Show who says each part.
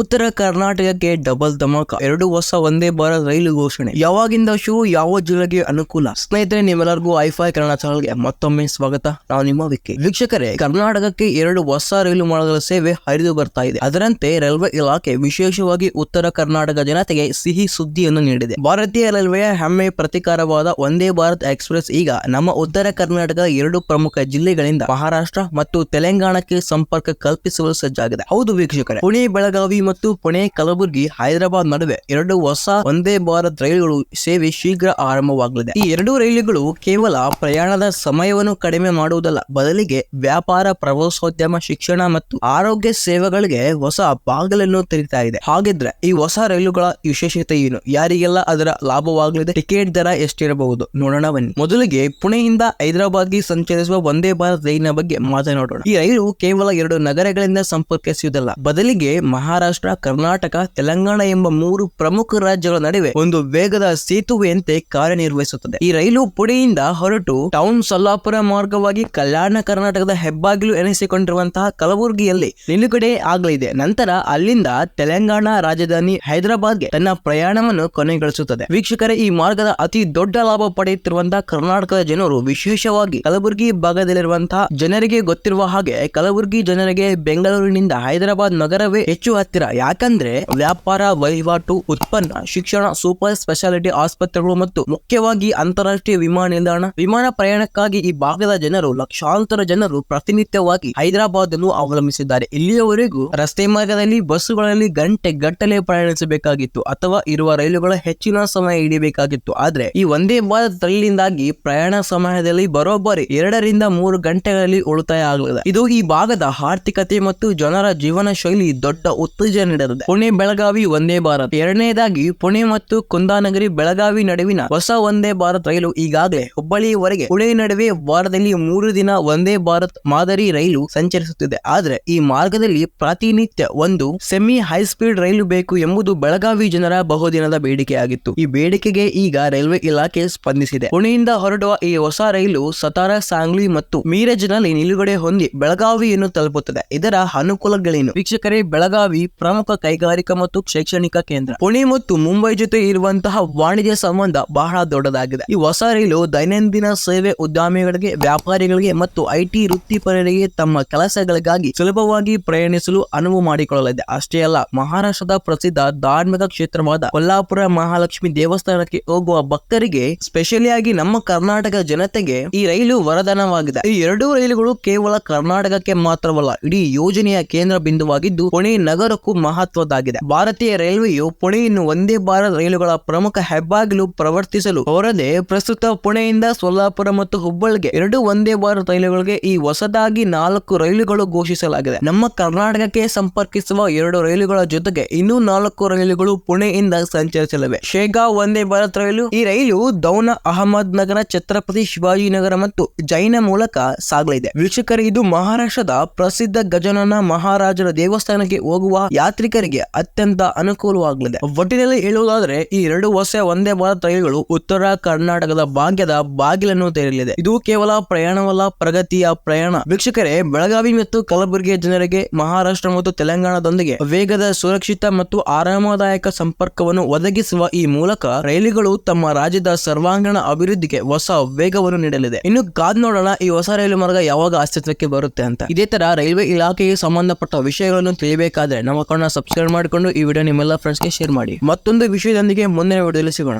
Speaker 1: ಉತ್ತರ ಕರ್ನಾಟಕಕ್ಕೆ ಡಬಲ್ ಧಮಾಕ. ಎರಡು ಹೊಸ ಒಂದೇ ಭಾರತ್ ರೈಲು ಘೋಷಣೆ. ಯಾವಾಗಿಂದ ಶೂ ಯಾವ ಜಿಲ್ಲೆಗೆ ಅನುಕೂಲ? ಸ್ನೇಹಿತರೆ, ನಿಮ್ಮೆಲ್ಲರಿಗೂ ಐಫೈ ಕನ್ನಡ ಚಾನಲ್ಗೆ ಮತ್ತೊಮ್ಮೆ ಸ್ವಾಗತ. ನಾವು ನಿಮ್ಮ ವಿಕ್ಕಿ. ವೀಕ್ಷಕರೇ, ಕರ್ನಾಟಕಕ್ಕೆ ಎರಡು ಹೊಸ ರೈಲು ಮಾರ್ಗಗಳ ಸೇವೆ ಹರಿದು ಬರ್ತಾ ಇದೆ. ಅದರಂತೆ ರೈಲ್ವೆ ಇಲಾಖೆ ವಿಶೇಷವಾಗಿ ಉತ್ತರ ಕರ್ನಾಟಕ ಜನತೆಗೆ ಸಿಹಿ ಸುದ್ದಿಯನ್ನು ನೀಡಿದೆ. ಭಾರತೀಯ ರೈಲ್ವೆಯ ಹೆಮ್ಮೆ ಪ್ರತಿಕಾರವಾದ ಒಂದೇ ಭಾರತ್ ಎಕ್ಸ್ಪ್ರೆಸ್ ಈಗ ನಮ್ಮ ಉತ್ತರ ಕರ್ನಾಟಕದ ಎರಡು ಪ್ರಮುಖ ಜಿಲ್ಲೆಗಳಿಂದ ಮಹಾರಾಷ್ಟ್ರ ಮತ್ತು ತೆಲಂಗಾಣಕ್ಕೆ ಸಂಪರ್ಕ ಕಲ್ಪಿಸಲು ಸಜ್ಜಾಗಿದೆ. ಹೌದು ವೀಕ್ಷಕರೇ, ಪುಣೆ, ಬೆಳಗಾವಿ ಮತ್ತು ಪುಣೆ, ಕಲಬುರಗಿ, ಹೈದರಾಬಾದ್ ನಡುವೆ ಎರಡು ಹೊಸ ಒಂದೇ ಭಾರತ್ ರೈಲುಗಳು ಸೇವೆ ಶೀಘ್ರ ಆರಂಭವಾಗಲಿದೆ. ಈ ಎರಡು ರೈಲುಗಳು ಕೇವಲ ಪ್ರಯಾಣದ ಸಮಯವನ್ನು ಕಡಿಮೆ ಮಾಡುವುದಲ್ಲ, ಬದಲಿಗೆ ವ್ಯಾಪಾರ, ಪ್ರವಾಸೋದ್ಯಮ, ಶಿಕ್ಷಣ ಮತ್ತು ಆರೋಗ್ಯ ಸೇವೆಗಳಿಗೆ ಹೊಸ ಬಾಗಿಲನ್ನು ತೆರೀತಾ ಇದೆ. ಹಾಗಿದ್ರೆ ಈ ಹೊಸ ರೈಲುಗಳ ವಿಶೇಷತೆ ಏನು? ಯಾರಿಗೆಲ್ಲ ಅದರ ಲಾಭವಾಗಲಿದೆ? ಟಿಕೆಟ್ ದರ ಎಷ್ಟಿರಬಹುದು? ನೋಡೋಣ ಬನ್ನಿ. ಮೊದಲಿಗೆ ಪುಣೆಯಿಂದ ಹೈದರಾಬಾದ್ಗೆ ಸಂಚರಿಸುವ ಒಂದೇ ಭಾರತ್ ರೈಲಿನ ಬಗ್ಗೆ ಮಾತನಾಡೋಣ. ಈ ರೈಲು ಕೇವಲ ಎರಡು ನಗರಗಳಿಂದ ಸಂಪರ್ಕಿಸುವುದಲ್ಲ, ಬದಲಿಗೆ ಮಹಾರಾಷ್ಟ್ರ ಕರ್ನಾಟಕ ತೆಲಂಗಾಣ ಎಂಬ ಮೂರು ಪ್ರಮುಖ ರಾಜ್ಯಗಳ ನಡುವೆ ಒಂದು ವೇಗದ ಸೇತುವೆಯಂತೆ ಕಾರ್ಯನಿರ್ವಹಿಸುತ್ತದೆ. ಈ ರೈಲು ಪುಡಿಯಿಂದ ಹೊರಟು ಟೌನ್ ಸೊಲ್ಲಾಪುರ ಮಾರ್ಗವಾಗಿ ಕಲ್ಯಾಣ ಕರ್ನಾಟಕದ ಹೆಬ್ಬಾಗಿಲು ಎನಿಸಿಕೊಂಡಿರುವಂತಹ ಕಲಬುರಗಿಯಲ್ಲಿ ನಿಲುಗಡೆ ಆಗಲಿದೆ. ನಂತರ ಅಲ್ಲಿಂದ ತೆಲಂಗಾಣ ರಾಜಧಾನಿ ಹೈದರಾಬಾದ್ಗೆ ತನ್ನ ಪ್ರಯಾಣವನ್ನು ಕೊನೆಗೊಳಿಸುತ್ತದೆ. ವೀಕ್ಷಕರೇ, ಈ ಮಾರ್ಗದ ಅತಿ ದೊಡ್ಡ ಲಾಭ ಪಡೆಯುತ್ತಿರುವಂತಹ ಕರ್ನಾಟಕದ ಜನರು ವಿಶೇಷವಾಗಿ ಕಲಬುರಗಿ ಭಾಗದಲ್ಲಿರುವಂತಹ ಜನರಿಗೆ ಗೊತ್ತಿರುವ ಹಾಗೆ ಕಲಬುರಗಿ ಜನರಿಗೆ ಬೆಂಗಳೂರಿನಿಂದ ಹೈದರಾಬಾದ್ ನಗರವೇ ಹೆಚ್ಚು ಹತ್ತಿರ ಯಾಕಂದ್ರೆ ವ್ಯಾಪಾರ, ವಹಿವಾಟು, ಉತ್ಪನ್ನ, ಶಿಕ್ಷಣ, ಸೂಪರ್ ಸ್ಪೆಷಾಲಿಟಿ ಆಸ್ಪತ್ರೆಗಳು ಮತ್ತು ಮುಖ್ಯವಾಗಿ ಅಂತಾರಾಷ್ಟ್ರೀಯ ವಿಮಾನ ನಿಲ್ದಾಣ. ವಿಮಾನ ಪ್ರಯಾಣಕ್ಕಾಗಿ ಈ ಭಾಗದ ಜನರು, ಲಕ್ಷಾಂತರ ಜನರು ಪ್ರತಿನಿತ್ಯವಾಗಿ ಹೈದರಾಬಾದ್ ಅನ್ನು ಅವಲಂಬಿಸಿದ್ದಾರೆ. ಇಲ್ಲಿಯವರೆಗೂ ರಸ್ತೆ ಮಾರ್ಗದಲ್ಲಿ ಬಸ್ಸುಗಳಲ್ಲಿ ಗಂಟೆ ಗಟ್ಟಲೆ ಪ್ರಯಾಣಿಸಬೇಕಾಗಿತ್ತು ಅಥವಾ ಇರುವ ರೈಲುಗಳ ಹೆಚ್ಚಿನ ಸಮಯ ಹಿಡಿಯಬೇಕಾಗಿತ್ತು. ಆದ್ರೆ ಈ ಒಂದೇ ಭಾರತ್ ರೈಲಿನಿಂದಾಗಿ ಪ್ರಯಾಣ ಸಮಯದಲ್ಲಿ ಬರೋಬ್ಬರಿ ಎರಡರಿಂದ ಮೂರು ಗಂಟೆಗಳಲ್ಲಿ ಉಳಿತಾಯ ಆಗಲಿದೆ. ಇದು ಈ ಭಾಗದ ಆರ್ಥಿಕತೆ ಮತ್ತು ಜನರ ಜೀವನ ಶೈಲಿ ದೊಡ್ಡ ಉತ್ತೇಜನ ನೀಡಲಿದೆ ಪುಣೆ, ಬೆಳಗಾವಿ, ಒಂದೇ ಭಾರತ್. ಎರಡನೇದಾಗಿ, ಪುಣೆ ಮತ್ತು ಕುಂದಾನಗರಿ, ಬೆಳಗಾವಿ ನಡುವಿನ ಹೊಸ ಒಂದೇ ಭಾರತ್ ರೈಲು ಈಗಾಗಲೇ ಹುಬ್ಬಳ್ಳಿಯವರೆಗೆ ಪುಣೆ ನಡುವೆ ವಾರದಲ್ಲಿ ಮೂರು ದಿನ ಒಂದೇ ಭಾರತ್ ಮಾದರಿ ರೈಲು ಸಂಚರಿಸುತ್ತಿದೆ. ಆದರೆ, ಈ ಮಾರ್ಗದಲ್ಲಿ ಪ್ರಾತಿನಿತ್ಯ ಒಂದು ಸೆಮಿ ಹೈ ಸ್ಪೀಡ್ ರೈಲು ಬೇಕು ಎಂಬುದು ಬೆಳಗಾವಿ ಜನರ ಬಹುದಿನದ ಬೇಡಿಕೆಯಾಗಿತ್ತು. ಈ ಬೇಡಿಕೆಗೆ ಈಗ ರೈಲ್ವೆ ಇಲಾಖೆ ಸ್ಪಂದಿಸಿದೆ. ಪುಣೆಯಿಂದ ಹೊರಡುವ ಈ ಹೊಸ ರೈಲು ಸತಾರಾ, ಸಾಂಗ್ಲಿ ಮತ್ತು ಮೀರಜ್ನಲ್ಲಿ ನಿಲುಗಡೆ ಹೊಂದಿ ಬೆಳಗಾವಿಯನ್ನು ತಲುಪುತ್ತದೆ. ಇದರ ಅನುಕೂಲಗಳೇನು? ವೀಕ್ಷಕರೇ, ಬೆಳಗಾವಿ ಪ್ರಮುಖ ಕೈಗಾರಿಕಾ ಮತ್ತು ಶೈಕ್ಷಣಿಕ ಕೇಂದ್ರ. ಪುಣೆ ಮತ್ತು ಮುಂಬೈ ಜೊತೆ ಇರುವಂತಹ ವಾಣಿಜ್ಯ ಸಂಬಂಧ ಬಹಳ ದೊಡ್ಡದಾಗಿದೆ. ಈ ಹೊಸ ರೈಲು ದೈನಂದಿನ ಸೇವೆ ಉದ್ಯಮಿಗಳಿಗೆ, ವ್ಯಾಪಾರಿಗಳಿಗೆ ಮತ್ತು ಐಟಿ ವೃತ್ತಿಪರರಿಗೆ ತಮ್ಮ ಕೆಲಸಗಳಿಗಾಗಿ ಸುಲಭವಾಗಿ ಪ್ರಯಾಣಿಸಲು ಅನುವು ಮಾಡಿಕೊಳ್ಳಲಿದೆ. ಅಷ್ಟೇ ಅಲ್ಲ, ಮಹಾರಾಷ್ಟ್ರದ ಪ್ರಸಿದ್ಧ ಧಾರ್ಮಿಕ ಕ್ಷೇತ್ರವಾದ ಕೊಲ್ಲಾಪುರ ಮಹಾಲಕ್ಷ್ಮಿ ದೇವಸ್ಥಾನಕ್ಕೆ ಹೋಗುವ ಭಕ್ತರಿಗೆ ಸ್ಪೆಷಲಿ ಆಗಿ ನಮ್ಮ ಕರ್ನಾಟಕ ಜನತೆಗೆ ಈ ರೈಲು ವರದಾನವಾಗಿದೆ. ಈ ಎರಡೂ ರೈಲುಗಳು ಕೇವಲ ಕರ್ನಾಟಕಕ್ಕೆ ಮಾತ್ರವಲ್ಲ, ಇಡೀ ಯೋಜನೆಯ ಕೇಂದ್ರ ಬಿಂದುವಾಗಿದ್ದು, ಪುಣೆ ನಗರಕ್ಕೂ ಮಹತ್ವದ್ದಾಗಿದೆ. ಭಾರತೀಯ ರೈಲ್ವೆಯು ಪುಣೆಯನ್ನು ಒಂದೇ ಭಾರತ್ ರೈಲುಗಳ ಪ್ರಮುಖ ಹೆಬ್ಬಾಗಿಲು ಪ್ರವರ್ತಿಸಲು ಹೊರದೆ ಪ್ರಸ್ತುತ ಪುಣೆಯಿಂದ ಸೊಲ್ಲಾಪುರ ಮತ್ತು ಹುಬ್ಬಳ್ಳಿಗೆ ಎರಡು ಒಂದೇ ಭಾರತ್ ರೈಲುಗಳಿಗೆ ಈ ಹೊಸದಾಗಿ ನಾಲ್ಕು ರೈಲುಗಳು ಘೋಷಿಸಲಾಗಿದೆ. ನಮ್ಮ ಕರ್ನಾಟಕಕ್ಕೆ ಸಂಪರ್ಕಿಸುವ ಎರಡು ರೈಲುಗಳ ಜೊತೆಗೆ ಇನ್ನೂ ನಾಲ್ಕು ರೈಲುಗಳು ಪುಣೆಯಿಂದ ಸಂಚರಿಸಲಿವೆ. ಶೇಗಾವ್ ವಂದೇ ಭಾರತ್ ರೈಲು, ಈ ರೈಲು ದೌನ ಅಹಮದ್ ನಗರ, ಛತ್ರಪತಿ ಶಿವಾಜಿನಗರ ಮತ್ತು ಜೈನ ಮೂಲಕ ಸಾಗಲಿದೆ. ವೀಕ್ಷಕರು, ಇದು ಮಹಾರಾಷ್ಟ್ರದ ಪ್ರಸಿದ್ಧ ಗಜನನ ಮಹಾರಾಜರ ದೇವಸ್ಥಾನಕ್ಕೆ ಹೋಗುವ ಯಾತ್ರಿಕರಿಗೆ ಅತ್ಯಂತ ಅನುಕೂಲವಾಗಲಿದೆ. ಒಟ್ಟಿನಲ್ಲಿ ಹೇಳುವುದಾದ್ರೆ, ಈ ಎರಡು ಹೊಸ ಒಂದೇ ಭಾರತ್ ರೈಲುಗಳು ಉತ್ತರ ಕರ್ನಾಟಕದ ಭಾಗ್ಯದ ಬಾಗಿಲನ್ನು ತೆರೆಯಲಿದೆ. ಇದು ಕೇವಲ ಪ್ರಯಾಣವಲ್ಲ, ಪ್ರಗತಿಯ ಪ್ರಯಾಣ. ವೀಕ್ಷಕರೇ, ಬೆಳಗಾವಿ ಮತ್ತು ಕಲಬುರಗಿಯ ಜನರಿಗೆ ಮಹಾರಾಷ್ಟ್ರ ಮತ್ತು ತೆಲಂಗಾಣದೊಂದಿಗೆ ವೇಗದ ಸುರಕ್ಷಿತ ಮತ್ತು ಆರಾಮದಾಯಕ ಸಂಪರ್ಕವನ್ನು ಒದಗಿಸುವ ಈ ಮೂಲಕ ರೈಲುಗಳು ತಮ್ಮ ರಾಜ್ಯದ ಸರ್ವಾಂಗೀಣ ಅಭಿವೃದ್ಧಿಗೆ ಹೊಸ ವೇಗವನ್ನು ನೀಡಲಿದೆ. ಇನ್ನು ಕಾದ್ ನೋಡೋಣ ಈ ಹೊಸ ರೈಲು ಮಾರ್ಗ ಯಾವಾಗ ಅಸ್ತಿತ್ವಕ್ಕೆ ಬರುತ್ತೆ ಅಂತ. ಇದೇ ತರ ರೈಲ್ವೆ ಇಲಾಖೆಗೆ ಸಂಬಂಧಪಟ್ಟ ವಿಷಯಗಳನ್ನು ತಿಳಿಯಬೇಕಾದ್ರೆ ನಮ್ಮ ಅಕೌಂಟ್ ಸಬ್ಸ್ಕ್ರೈಬ್ ಮಾಡಿಕೊಂಡು ಈ ವಿಡಿಯೋ ನಿಮ್ಮೆಲ್ಲ ಫ್ರೆಂಡ್ಸ್ಗೆ ಶೇರ್ ಮಾಡಿ. ಮತ್ತೊಂದು ವಿಷಯದೊಂದಿಗೆ ಮುಂದಿನ ವಿಡಿಯೋದಲ್ಲಿ ಸಿಗೋಣ.